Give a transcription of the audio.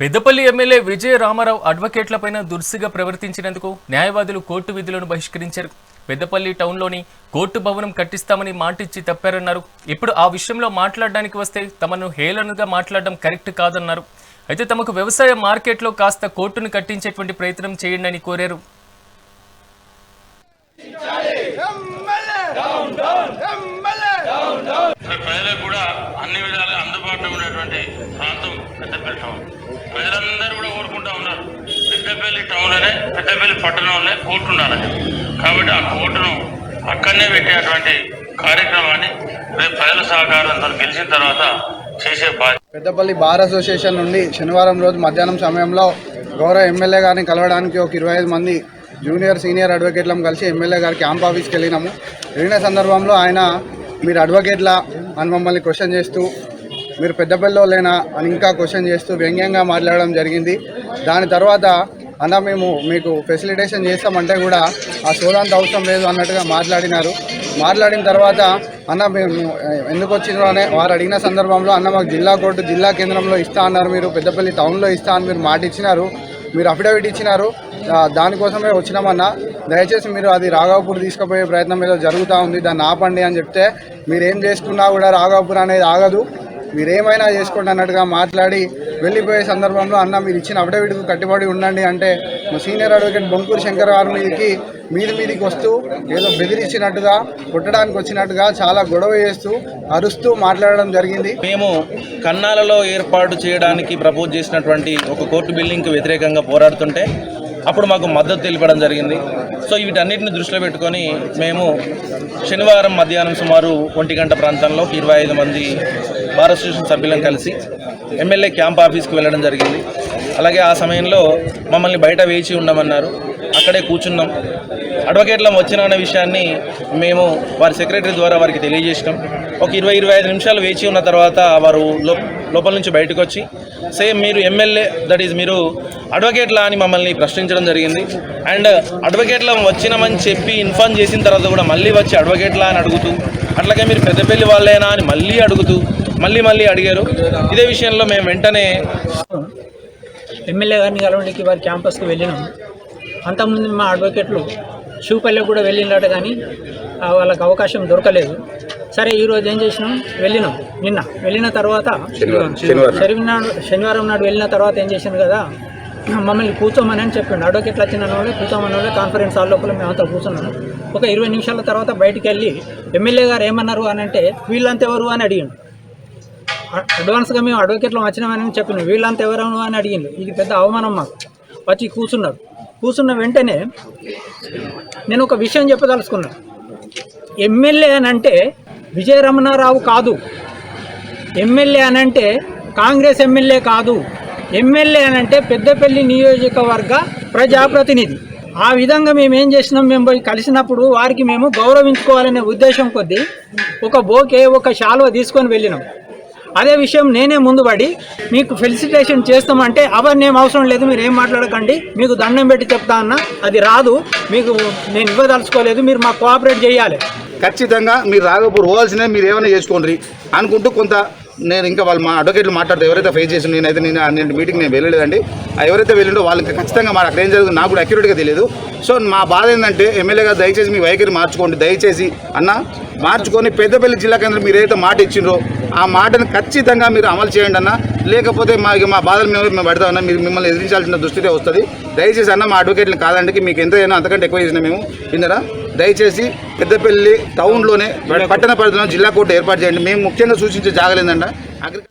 Peddapalli MLA Vijaya Ramarao అడ్వకేట్లపైన దుర్సిగా ప్రవర్తించినందుకు న్యాయవాదులు కోర్టు విధులను బహిష్కరించారు. పెద్దపల్లి టౌన్లోని కోర్టు భవనం కట్టిస్తామని మాటిచ్చి తప్పారన్నారు. ఇప్పుడు ఆ విషయంలో మాట్లాడడానికి వస్తే తమను హేళనగా మాట్లాడడం కరెక్ట్ కాదన్నారు. అయితే తమకు వ్యవసాయ మార్కెట్లో కాస్త కోర్టును కట్టించేటువంటి ప్రయత్నం చేయండి అని కోరారు. ప్రజలకు కూడా అన్ని విధాలుగా అందుబాటులో ఉన్నటువంటి ప్రాంతం పెద్దపల్లి టౌన్ ప్రజలందరూ కూడా కోరుకుంటా ఉన్నారు పెద్దపల్లి టౌన్లోనే పెద్దపల్లి పట్టణంలోనే కోర్టు ఉండాలని కాబట్టి ఆ కోర్టును అక్కడనే పెట్టేటువంటి కార్యక్రమాన్ని రేపు ప్రజల సహకారంతో గెలిచిన తర్వాత చేసే బాధ్యత. పెద్దపల్లి బార్ అసోసియేషన్ నుండి శనివారం రోజు మధ్యాహ్నం సమయంలో గౌరవ ఎమ్మెల్యే గారిని కలవడానికి ఒక ఇరవై మంది జూనియర్ సీనియర్ అడ్వకేట్లను కలిసి ఎమ్మెల్యే గారి క్యాంప్ ఆఫీస్కి వెళ్ళినాము. వెళ్ళిన సందర్భంలో ఆయన మీరు అడ్వకేట్లా అని మమ్మల్ని క్వశ్చన్ చేస్తూ మీరు పెద్దపల్లిలో లేనా అని ఇంకా క్వశ్చన్ చేస్తూ వ్యంగ్యంగా మాట్లాడడం జరిగింది. దాని తర్వాత అన్న మేము మీకు ఫెసిలిటేషన్ చేస్తామంటే కూడా ఆ సోదాంత అవసరం లేదు అన్నట్టుగా మాట్లాడినారు. మాట్లాడిన తర్వాత అన్న మేము ఎందుకు వచ్చినారు అనే వారు అడిగిన సందర్భంలో అన్న మాకు జిల్లా కోర్టు జిల్లా కేంద్రంలో ఇస్తా అన్నారు మీరు పెద్దపల్లి టౌన్లో ఇస్తా అని మీరు మాట ఇచ్చినారు. మీరు అఫిడవిట్ ఇచ్చినారు. దానికోసమే వచ్చినామన్నా దయచేసి మీరు అది రాఘవపూర్ తీసుకుపోయే ప్రయత్నం ఏదో జరుగుతూ ఉంది దాన్ని ఆపండి అని చెప్తే మీరేం చేసుకున్నా కూడా రాఘవపూర్ అనేది ఆగదు. మీరేమైనా చేసుకోండి అన్నట్టుగా మాట్లాడి వెళ్ళిపోయే సందర్భంలో అన్న మీరు ఇచ్చిన అఫిడవిట్కు కట్టుబడి ఉండండి అంటే మా సీనియర్ అడ్వకేట్ బొంకూరు శంకర్ గారి మీదకి మీది మీదికి వస్తూ ఏదో బెదిరించినట్టుగా కొట్టడానికి వచ్చినట్టుగా చాలా గొడవ చేస్తూ అరుస్తూ మాట్లాడడం జరిగింది. మేము కన్నాలలో ఏర్పాటు చేయడానికి ప్రపోజ్ చేసినటువంటి ఒక కోర్టు బిల్డింగ్కి వ్యతిరేకంగా పోరాడుతుంటే అప్పుడు మాకు మద్దతు తెలిపడం జరిగింది. సో వీటన్నిటిని దృష్టిలో పెట్టుకొని మేము శనివారం మధ్యాహ్నం సుమారు ఒంటి గంట ప్రాంతంలో ఇరవై ఐదు మంది బార్ అసోసియేషన్ సభ్యులను కలిసి ఎమ్మెల్యే క్యాంప్ ఆఫీస్కి వెళ్ళడం జరిగింది. అలాగే ఆ సమయంలో మమ్మల్ని బయట వేచి ఉండమన్నారు. అక్కడే కూర్చున్నాం. అడ్వకేట్లం వచ్చిన అనే విషయాన్ని మేము వారి సెక్రటరీ ద్వారా వారికి తెలియజేసినాం. ఒక ఇరవై ఇరవై ఐదు నిమిషాలు వేచి ఉన్న తర్వాత వారు లో లోపల నుంచి బయటకు వచ్చి సేమ్ మీరు ఎమ్మెల్యే దట్ ఈజ్ మీరు అడ్వకేట్లా అని మమ్మల్ని ప్రశ్నించడం జరిగింది. అండ్ అడ్వకేట్లం వచ్చినామని చెప్పి ఇన్ఫార్మ్ చేసిన తర్వాత కూడా మళ్ళీ వచ్చి అడ్వకేట్లా అని అడుగుతూ అట్లాగే మీరు పెద్దపల్లి వాళ్ళేనా అని మళ్ళీ అడుగుతూ మళ్ళీ మళ్ళీ అడిగారు. ఇదే విషయంలో మేము వెంటనే ఎమ్మెల్యే గారిని కలవడానికి వారి క్యాంపస్కి వెళ్ళినాం. అంతకుముందు మా అడ్వకేట్లు షూపల్లె కూడా వెళ్ళినట్టు కానీ వాళ్ళకి అవకాశం దొరకలేదు. సరే ఈరోజు ఏం చేసినాం? వెళ్ళినాం. నిన్న. వెళ్ళిన తర్వాత శనివారం. శనివారం. నాడు వెళ్ళిన తర్వాత ఏం చేసాను కదా మమ్మల్ని కూర్చోమని అని చెప్పిండు. అడ్వకేట్లు వచ్చిన వాళ్ళే కూర్చోమని వాళ్ళే కాన్ఫరెన్స్ హాల్ లోపల మేమంతా కూర్చున్నాము ఒక ఇరవై నిమిషాల తర్వాత బయటికి వెళ్ళి ఎమ్మెల్యే గారు ఏమన్నారు అని అంటే వీళ్ళంతా ఎవరు? అని అడిగిండు. అడ్వాన్స్గా మేము అడ్వకేట్లో వచ్చినామని చెప్పిన. వీళ్ళంతా ఎవరు అని అడిగింది ఇది పెద్ద అవమానం మాకు. వచ్చి కూర్చున్నారు కూర్చున్న వెంటనే నేను ఒక విషయం చెప్పదలుచుకున్నాను ఎమ్మెల్యే అని అంటే విజయరమణారావు కాదు. ఎమ్మెల్యే అని అంటే కాంగ్రెస్ ఎమ్మెల్యే కాదు. ఎమ్మెల్యే అని అంటే పెద్దపల్లి నియోజకవర్గ ప్రజాప్రతినిధి. ఆ విధంగా మేము ఏం చేసినాం? మేము పోయి కలిసినప్పుడు వారికి మేము గౌరవించుకోవాలనే ఉద్దేశం కొద్దీ ఒక బోకే ఒక శాలువ తీసుకొని వెళ్ళినాం. అదే విషయం నేనే ముందు పడి మీకు ఫెలిసిటేషన్ చేస్తామంటే అవన్నీ ఏం అవసరం లేదు మీరు ఏం మాట్లాడకండి మీకు దండం పెట్టి చెప్తా అన్న అది రాదు మీకు నేను ఇవ్వదలుచుకోలేదు మీరు మాకు కోఆపరేట్ చేయాలి. ఖచ్చితంగా మీరు రాఘపూర్ పోవాల్సిందే మీరు ఏమైనా చేసుకోండి అనుకుంటూ కొంత నేను ఇంకా వాళ్ళు మా అడ్వకేట్లు మాట్లాడితే ఎవరైతే ఫేస్ చేసి నేనైతే నేను నేను మీటింగ్ నేను వెళ్ళలేదండి. ఎవరైతే వెళ్ళిండో వాళ్ళకి ఖచ్చితంగా మరి అక్కడ ఏం జరుగుతుంది నాకు కూడా అక్యురేట్గా తెలియదు. సో మా బాధ ఏంటంటే ఎమ్మెల్యే గారు దయచేసి మీ వైఖరి మార్చుకోండి దయచేసి అన్న మార్చుకొని పెద్దపల్లి జిల్లా కేంద్రం మీరు ఏదైతే మాట ఇచ్చిండ్రో ఆ మాటను ఖచ్చితంగా మీరు అమలు చేయండి అన్న. లేకపోతే మా మా బాధలు మేము మేము పెడతామన్నా మీరు మిమ్మల్ని ఎదిరించాల్సిన దుస్థితి వస్తుంది. దయచేసి అన్న మా అడ్వకేట్ని కాదండి. మీకు ఎంత అయినా అంతకంటే ఎక్కువ చేసినా మేము. విన్నరా? దయచేసి పెద్దపల్లి టౌన్లోనే పట్టణ పరిధిలో జిల్లా కోర్టు ఏర్పాటు చేయండి. మేము ముఖ్యంగా సూచించే జాగలేదండి అగ్రి